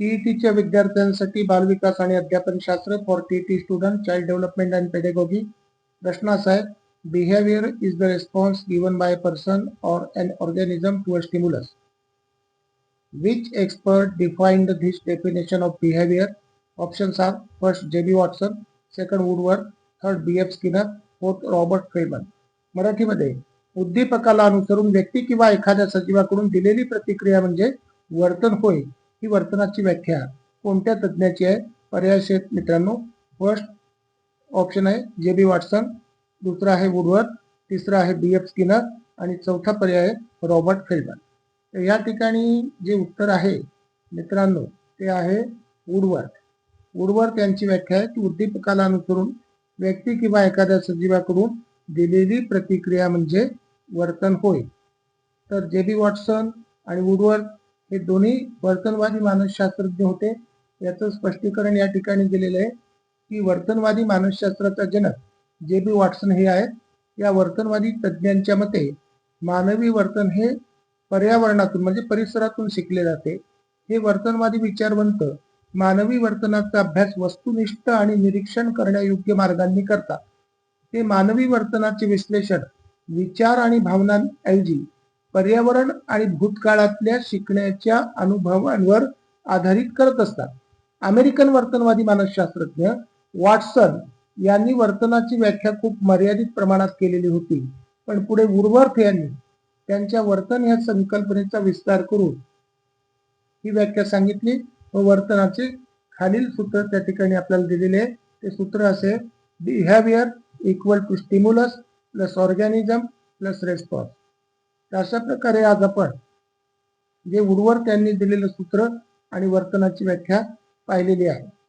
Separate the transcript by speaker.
Speaker 1: टीईटीच्या विद्यार्थ्यांसाठी बालविकास आणि अध्यापन शास्त्र for TET student child development and pedagogy प्रश्न असा आहे behaviour is the response given by person or an organism to a stimulus which expert defined this definition of behaviour options are first J B Watson second Woodworth third B F Skinner fourth Robert Freeman मराठीमध्ये उद्दीपकाला अनुसरून व्यक्ती किंवा एखाद्या सजीवाकडून दिलेली प्रतिक्रिया म्हणजे वर्तन होय. ही वर्तनाची व्याख्या कोणत्या तज्ज्ञाची आहे? पर्याय शेत मित्रांनो फर्स्ट ऑप्शन आहे जे बी वॉटसन दुसरा आहे वुडवर्ड तिसरा आहे बी एफ स्किनर आणि चौथा पर्याय आहे रॉबर्ट फेल्डमन तर या ठिकाणी जे उत्तर आहे मित्रांनो ते आहे वुडवर्ड वुडवर्ड यांची व्याख्या आहे की उद्दीपकाला अनुसरून व्यक्ती किंवा एखाद्या सजीवाकडून दिलेली प्रतिक्रिया म्हणजे वर्तन होय. तर जे बी वॉटसन आणि वुडवर्ड हे दोन्ही वर्तनवादी मानसशास्त्रज्ञ होते. याचं स्पष्टीकरण या ठिकाणी दिलेलं आहे की वर्तनवादी मानसशास्त्राचा जनक जे बी वॉटसन हे आहेत या वर्तनवादी तज्ज्ञांच्या मते मानवी वर्तन हे पर्यावरणातून म्हणजे परिसरातून शिकले जाते. हे वर्तनवादी विचारवंत मानवी वर्तनाचा अभ्यास वस्तुनिष्ठ आणि निरीक्षण करण्यायोग्य मार्गांनी करतात. ते मानवी वर्तनाचे विश्लेषण विचार आणि भावनांऐवजी पर्यावरण आणि भूतकाळातल्या शिकण्याच्या अनुभवांवर आधारित करत असतात. अमेरिकन वर्तनवादी मानसशास्त्रज्ञ वॉटसन यांनी वर्तनाची व्याख्या खूप मर्यादित प्रमाणात केलेली होती. पण पुढे वुडवर्थ यांनी त्यांच्या वर्तन या संकल्पनेचा विस्तार करून ही व्याख्या सांगितली. व वर्तनाचे खालील सूत्र त्या ठिकाणी आपल्याला दिलेले ते सूत्र असे behaviour equal to stimulus plus organism plus response अशा प्रकारे आज आपण जे उर्वर त्यांनी दिलेलं सूत्र आणि वर्तनाची व्याख्या पाहिलेली आहे.